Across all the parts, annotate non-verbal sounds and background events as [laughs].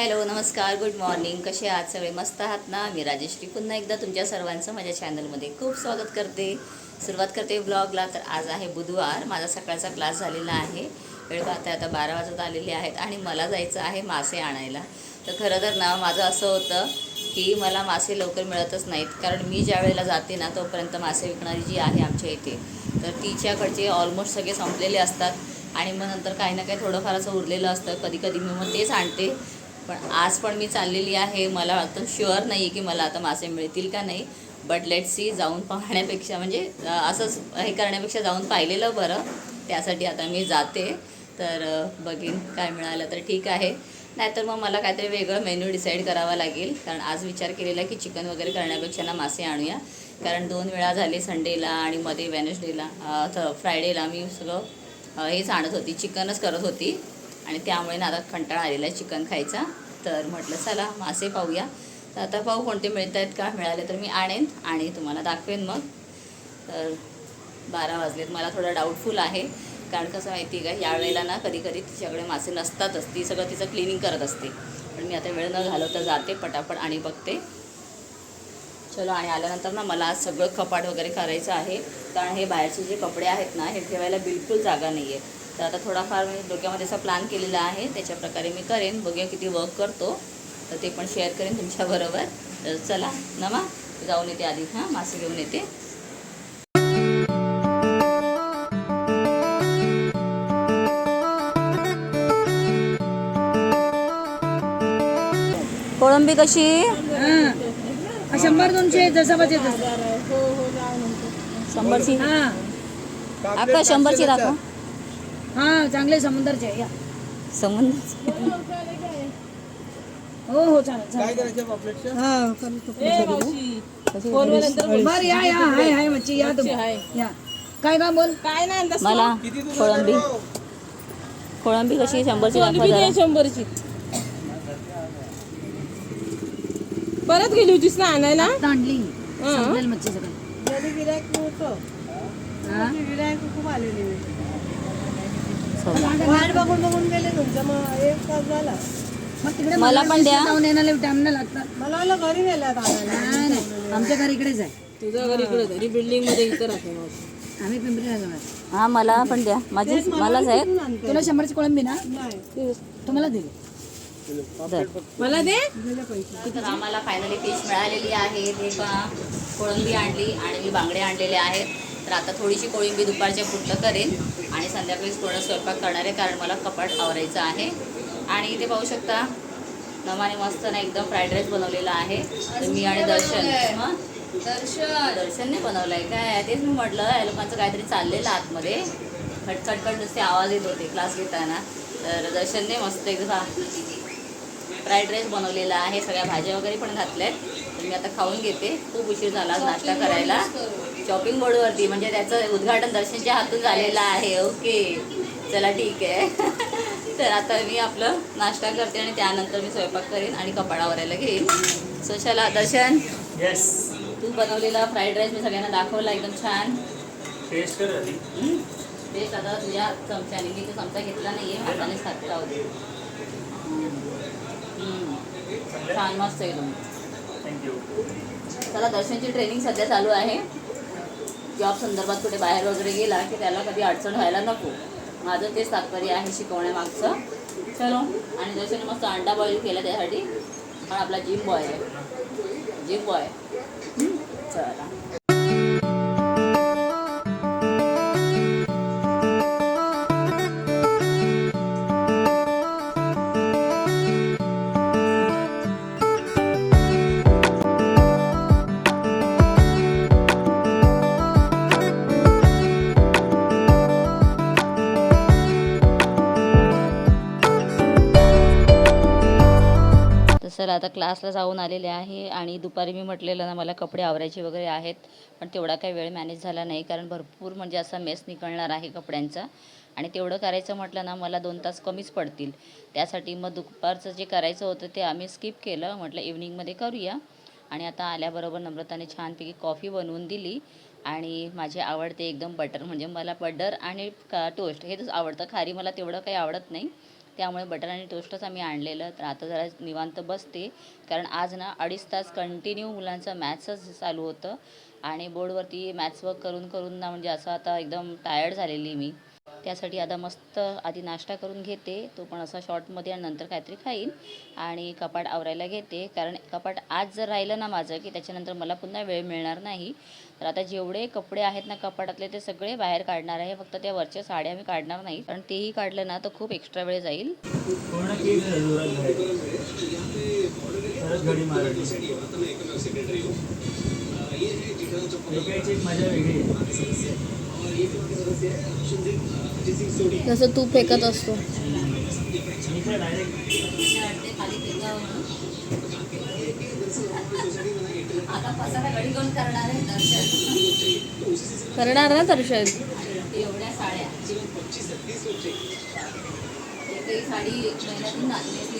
Hello नमस्कार good morning. कसे आहात? सगळे मस्त आहात ना? मी राजेश्री पुन्हा एकदा तुमच्या सर्वांचं माझ्या चॅनलमध्ये खूप स्वागत करते. सुरुवात करते ब्लॉगला तर आज आहे बुधवार. माझा सकाळचा क्लास झालेला आहे. वेळ पाहता आता बारा वाजत आलेले आहेत आणि मला जायचं आहे मासे आणायला. तर खरं तर ना माझं असं होतं की मला मासे लवकर मिळतच नाहीत. कारण मी ज्या वेळेला जाते ना तोपर्यंत मासे विकणारी जी आहे आमच्या इथे तर तिच्याकडचे ऑलमोस्ट सगळे संपलेले असतात. आणि मग नंतर काही ना काही थोडंफार असं उरलेलं असतं. कधी कधी मी मग तेच आणते. पण आज पण मी चाललेली आहे. मला आता शुअर नाही आहे की मला आता मासे मिळतील का नाही. बट लेट सी जाऊन पाहण्यापेक्षा म्हणजे असंच हे करण्यापेक्षा जाऊन पाहिलेलं बरं. त्यासाठी आता मी जाते. तर बघीन काय मिळालं तर ठीक आहे. नाहीतर मग मला काहीतरी वेगळं मेन्यू डिसाईड करावा लागेल. कारण आज विचार केलेला की चिकन वगैरे करण्यापेक्षा ना मासे आणूया. कारण दोन वेळा झाले संडेला आणि मध्ये वेनसडेला फ्रायडेला मी सगळं हेच आणत होती. चिकनच करत होती. आणि त्यामुळे ना आता कंटाळा आलेला आहे चिकन खायचा. तर म्हटलं चला मासे पाहूया. तर आता पाहू कोणते मिळत आहेत का मिळाले तर मी आणेन आणि तुम्हाला दाखवेन मग. तर बारा वाजलेत. मला थोडं डाऊटफुल आहे. कारण कसं माहिती आहे का यावेळेला ना कधी कधी तिच्याकडे मासे नसतातच. ती सगळं तिचं क्लिनिंग करत असते. पण मी आता वेळ न घालवता जाते पटापट आणि बघते. चलो आणि आल्यानंतर ना मला आज सगळं कपाट वगैरे करायचं आहे. कारण हे बाहेरचे जे कपडे आहेत ना हे ठेवायला बिलकुल जागा नाही आहे तर आता थोडाफार मी डोक्यामध्ये असा प्लॅन केलेला आहे. त्याच्या प्रकारे मी करेन. बघूया किती वर्क करतो. तर ते पण शेअर करेन तुमच्याबरोबर तर चला नमा जाऊन येते आधी हां? मासे घेऊन येते. कोळंबी कशी? हा. शंभर दोनशे जसं पाहिजे शंभरची? हा. अक्का शंभरची दाखव. हा चांगले समुद्रचे आहे, या. समुद्र हो हो चालेल चालेल. हा, कशी बरं या या हाय हाय मच्छी या तुम्ही. या. काय काम बोल? काय नाही मला कोळंबी. कोळंबी कशी शंभरची दाखवा जरा. शंभरची. परत गेली होतीस ना आणायला? तांडली हा. समजेल मच्छी सगळं. मग तिकडे मला पण द्या. जाऊन येण्याला टाइम नाही लागतात. मला घरी नेल्यात नाही नाही. आमच्या घर इकडेच आहे. तुझं घरी इकडे घरी बिल्डिंगमध्ये इथं राहते मग आम्ही आहे. हा मला पण द्या. माझी मलाच आहेत. तुला शंभरची कोळंबी ना? तुम्हाला दिली. मला दे? तर आम्हाला फायनली फिश मिळालेली आहे. हे पहा. कोळंबी आणली आणि मी बांगडे आणलेले आहेत. तर आता थोडीशी कोळिंबी दुपारच्या पुरतं करेन आणि संध्याकाळी थोडं स्वयंपाक करणार आहे कारण मला कपाट आवरायचं आहे. आणि इथे पाहू शकता नमाने मस्त ना एकदम फ्राईड राईस बनवलेला आहे. तर मी आणि दर्शन हं? दर्शन दर्शनने आहे काय? तेच मी म्हटलं या लोकांचं काहीतरी चाललेलं आतमध्ये. खटखटखट नुसते आवाज येत होते क्लास घेताना. तर दर्शनने मस्त एकदम फ्राईड राईस बनवलेला आहे. सगळ्या भाज्या वगैरे पण घातल्यात. तर मी आता खाऊन घेते. खूप उशीर झाला नाश्ता करायला. शॉपिंग बोर्डवरती म्हणजे त्याचं उद्घाटन दर्शनच्या हातून झालेलं आहे. ओके. चला ठीक आहे. [laughs] तर आता मी आपलं नाश्ता करते आणि त्यानंतर मी स्वयंपाक करेन आणि कपाडा वरायला घेईन. सो चला दर्शन. येस तू बनवलेला फ्राईड राईस मी सगळ्यांना दाखवला एकदम छान. टेस्ट कर आधी. तेच आता तुझ्या चमच्याने. मी तो चमचा घेतला नाहीये हातानेच खात राहू छान मस्त एकदम. थँक्यू त्याला दर्शनची ट्रेनिंग सध्या चालू आहे. जॉब संदर्भात कुठे बाहेर वगैरे गेला की त्याला कधी अडचण व्हायला नको. माझं तेच तात्पर्य आहे शिकवण्यामागचं. चलो. आणि दर्शनने मस्त अंडा बॉईल केला त्यासाठी. पण आपला जिम बॉय आहे. जिम बॉय चला. आता क्लासला जाऊन आलेले आहे आणि दुपारी मी म्हटलेलं ना मला कपडे आवरायचे वगैरे आहेत पण तेवढा काही वेळ मॅनेज झाला नाही कारण भरपूर म्हणजे असा मेस निघणार आहे कपड्यांचा. आणि तेवढं करायचं म्हटलं ना मला दोन तास कमीच पडतील. त्यासाठी मग दुपारचं जे करायचं होतं ते आम्ही स्किप केलं. म्हटलं इव्हनिंगमध्ये करूया. आणि आता आल्याबरोबर नम्रताने छानपैकी कॉफी बनवून दिली. आणि माझे आवडते एकदम बटर म्हणजे मला बटर आणि का टोस्ट हेच आवडतं. खारी मला तेवढं काही आवडत नाही. त्यामुळे बटर आणि टोस्टच आम्ही आणलेलं. तर आता जरा निवांत बसते. कारण आज ना अडीच तास कंटिन्यू मुलांचं मॅथ्सच चालू होतं. आणि बोर्डवरती मॅथ्स वर्क करून करून ना म्हणजे असं आता एकदम टायर्ड झालेली मी. त्यासाठी आता मस्त आधी नाश्ता करून घेते तो पण असा शॉर्टमध्ये आणि नंतर काहीतरी खाईन आणि कपाट आवरायला घेते कारण कपाट आज जर राहिलं ना माझं की त्याच्यानंतर मला पुन्हा वेळ मिळणार नाही तर आता जेवढे कपडे आहेत ना कपाटातले ते सगळे बाहेर काढणार आहे फक्त त्या वरच्या साड्या मी काढणार नाही कारण तेही काढलं ना तर खूप एक्स्ट्रा वेळ जाईल मजा वेगळी आहे जसं तू फेकत असतो. आता करणार आहे दर्शन करणार ना दर्शन. एवढ्या साड्या साडी एक महिन्यातून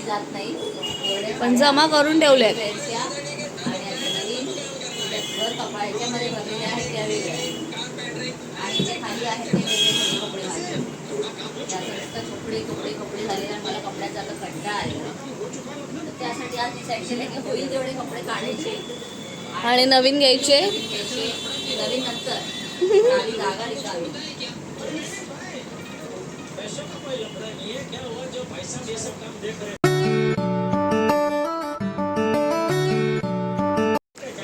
जात नाही पण जमा करून ठेवल्या वेअरच्या मध्ये भरलेल्या आहेत त्या वेगळ्या जे आहेत ते कपडे माझे त्याचं नुसतं कपडे कपडे कपडे झालेले आणि मला कपड्याचा आता कंटाळा आलेला तर त्यासाठी आज डिसाईड केलं की होईल तेवढे कपडे काढायचे. आणि नवीन घ्यायचे? नवीन नंतर. आणि जागा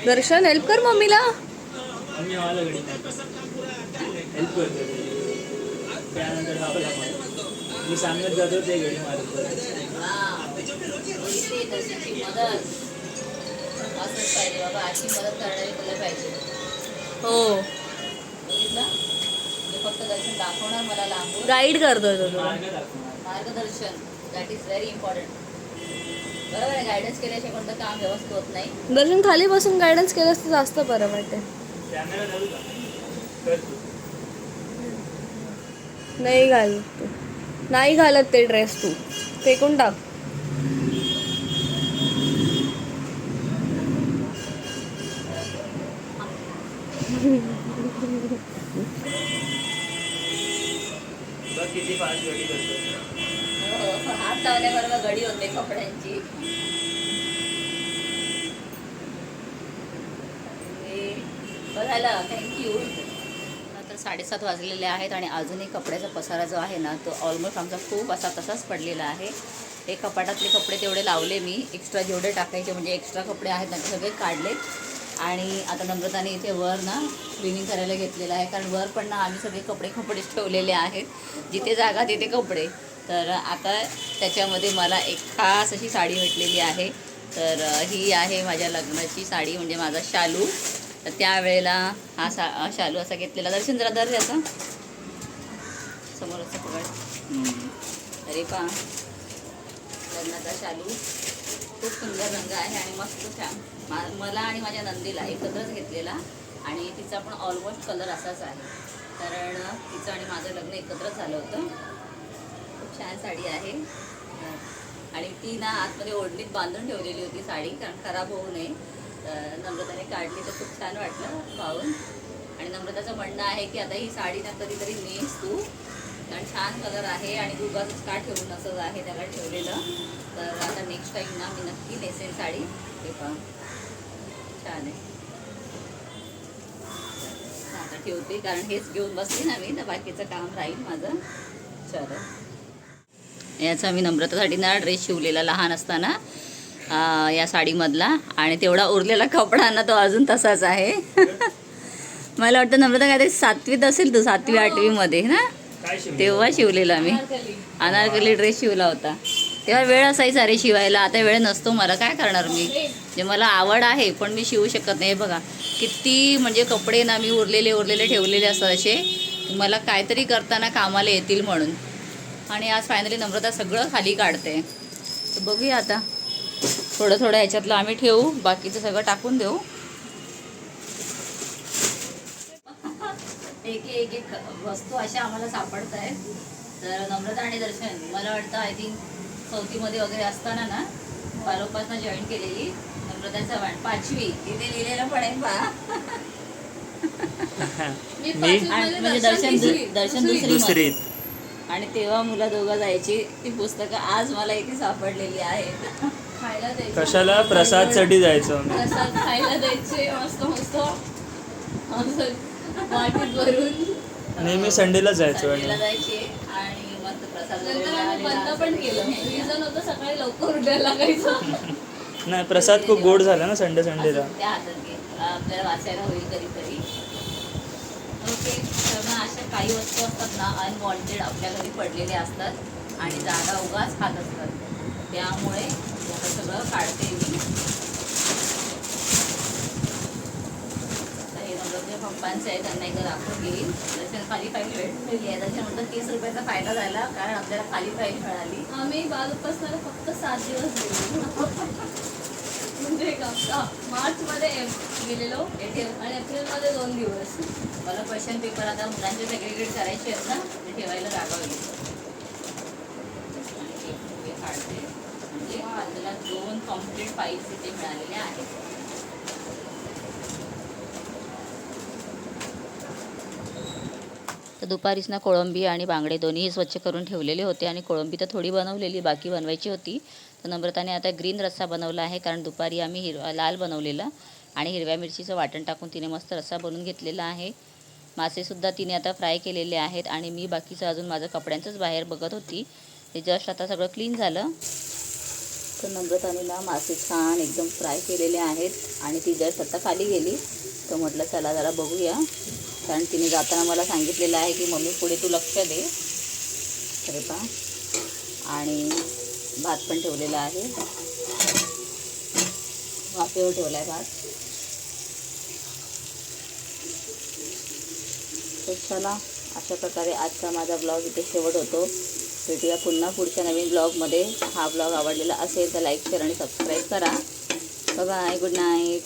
दर्शन हेल्प कर मम्मीला मी आवाला घडी हेल्प करतो त्यानंतर मी सांगत जातो ते घडी मारत बघितली तशीची मदत असंच पाहिजे बाबा अशी मदत करणारी तुला पाहिजे हो. बघितलं फक्त दर्शन दाखवणार मला लांबून गाईड करतोय तो तुला मार्गदर्शन. दॅट इज व्हेरी इम्पॉर्टंट बरोबर आहे गायडन्स केल्याशिवाय कोणतं काम व्यवस्थित होत नाही. दर्शन खाली बसून गायडन्स केलंस तर जास्त बरं वाटेल कॅमेरा चालू का कर तू नाही घाल तू. नाही घालत ते ड्रेस तू. फेकून टाक. बघ किती फास्ट घडी हात लावल्याबरोबर गडी होते कपड्यांची बघायला थँक्यू तर साडेसात वाजलेले आहेत आणि अजूनही कपड्याचा पसारा जो आहे ना तो ऑलमोस्ट आमचा खूप असा तसाच पडलेला आहे. हे कपाटातले कपडे तेवढे लावले मी. एक्स्ट्रा जेवढे टाकायचे म्हणजे एक्स्ट्रा कपडे आहेत ना ते सगळे काढले. आणि आता नम्रताने इथे वर ना क्लिनिंग करायला घेतलेलं आहे. कारण वर पण ना आम्ही सगळे कपडे कपडेच ठेवलेले आहेत. जिथे जागा तिथे कपडे. तर आता त्याच्यामध्ये मला एक खास अशी साडी भेटलेली आहे. तर ही आहे माझ्या लग्नाची साडी म्हणजे माझा शालू. तर त्यावेळेला हा सा शालू असा घेतलेला. दर्शन जरा दर त्याचा. समोर असं पकड. अरे पा लग्नाचा शालू खूप सुंदर रंग आहे आणि मस्त छान. मा मला आणि माझ्या नंदीला एकत्रच घेतलेला आणि तिचा पण ऑलमोस्ट कलर असाच आहे. कारण तिचं आणि माझं लग्न एकत्रच झालं होतं. खूप छान साडी आहे. आणि ती ना आतमध्ये ओढणीत बांधून ठेवलेली होती साडी कारण खराब होऊ नये. तर नम्रताने काढली तर खूप छान वाटलं पाहून. आणि नम्रताचं म्हणणं आहे की आता ही साडी ना कधीतरी नेस तू. कारण छान कलर आहे आणि उगाच का ठेवून असं आहे त्याला ठेवलेलं. तर आता नेक्स्ट टाईम ना मी नक्की नेसेन साडी. हे पहा. छान आहे. आता ठेवते कारण हेच घेऊन बसते ना मी तर बाकीचं काम राहील माझं. चलो. याचा मी नम्रतासाठी ना ड्रेस शिवलेला लहान असताना या साडीमधला. आणि तेवढा उरलेला कपडा ना तो अजून तसाच आहे. [laughs] मला वाटतं नम्रता काहीतरी सातवीत असेल तू सातवी आठवीमध्ये ना तेव्हा शिवलेला मी. अनारकली ड्रेस शिवला होता. तेव्हा वेळ असायचा रे शिवायला. आता वेळ नसतो मला. काय करणार मी? जे मला आवड आहे पण मी शिवू शकत नाही. बघा किती म्हणजे कपडे ना मी उरलेले उरलेले ठेवलेले असतात असे. मला काहीतरी करताना कामाला येतील म्हणून. आणि आज फायनली नम्रता सगळं खाली काढते. तर बघूया आता. थोडं थोडं ह्याच्यातलं आम्ही ठेवू बाकीचं सगळं टाकून देऊ. एक एक एक वस्तू अशा आम्हाला सापडत आहेत तर नम्रता आणि दर्शन मला वाटतं आय थिंक चौथीमध्ये वगैरे असताना ना बालोपासनं जॉईन केलेली नम्रता चव्हाण पाचवी तिथे लिहिलेलं पण आहे पहा मी आणि म्हणजे दर्शन दर्शन दुसरी. आणि तेव्हा मुलं दोघं जायची ती पुस्तकं आज मला इथे सापडलेली आहेत. खायला द्यायचे. कशाला? प्रसादसाठी जायचो प्रसाद खायला द्यायचे मस्त मस्त. असं वाटीत भरून नेहमी संडेला जायचो संडेला आणि जायचे आणि मस्त प्रसाद वगैरे नंतर आम्ही मिळालेला बंद पण केलं. रिझन होतं सकाळी लवकर उठायला लागायचं. [laughs] नाही प्रसाद खूप गोड झाला ना संडे संडेला. असं त्या हातात घे. आपल्याला वाचायला होईल कधीतरी ओके तर मग अशा काही वस्तू असतात ना अनवॉन्टेड आपल्या घरी पडलेले असतात आणि जागा उगाच खात असतात. त्यामुळे आता सगळं काढते मी. हे पप्पांचे आहे त्यांना एकदा दाखवून घेईल त्याच्यानं खाली फाईल भेटलेली आहे त्याच्यानंतर तीस रुपयाचा फायदा झाला कारण आपल्याला खाली फाईल मिळाली. आम्ही बाल उपासनाला फक्त सात दिवस गेलो. [laughs] म्हणजे मार्चमध्ये गेलेलो ATM. आणि एप्रिलमध्ये दोन दिवस. मला क्वेश्चन पेपर आता मुलांचे सेग्रिगेट करायचे आहेत ना ते ठेवायला जागा होईल आणि हे हे काढते म्हणजे आपल्याला दोन कॉम्प्लीट फाईल्स इथे मिळालेल्या आहेत. तर दुपारीच ना कोळंबी आणि बांगडे दोन्हीही स्वच्छ करून ठेवलेले होते आणि कोळंबी तर थोडी बनवलेली बाकी बनवायची होती. तर नम्रताने आता ग्रीन रस्सा बनवला आहे कारण दुपारी आम्ही हिरवा लाल बनवलेला आणि हिरव्या मिरचीचं वाटण टाकून तिने मस्त रस्सा बनवून घेतलेला आहे. मासेसुद्धा तिने आता फ्राय केलेले आहेत आणि मी बाकीचं अजून माझं कपड्यांचंच बाहेर बघत होती. ते जस्ट आता सगळं क्लीन झालं. तर नम्रताने ना मासे छान एकदम फ्राय केलेले आहेत. आणि ती जस्ट आता खाली गेली तर म्हटलं चला जरा बघूया. कारण तिने जाताना मला सांगितलेलं आहे की मम्मी पुढे तू लक्ष दे. अरे पा आणि भात पण ठेवलेला आहे. वाफेवर ठेवला आहे भात. तर चला अशा प्रकारे आजचा माझा ब्लॉग इथे शेवट होतो. भेटूया पुन्हा पुढच्या नवीन ब्लॉगमध्ये. हा ब्लॉग आवडलेला असेल तर लाईक शेअर आणि सबस्क्राईब करा. Bye good night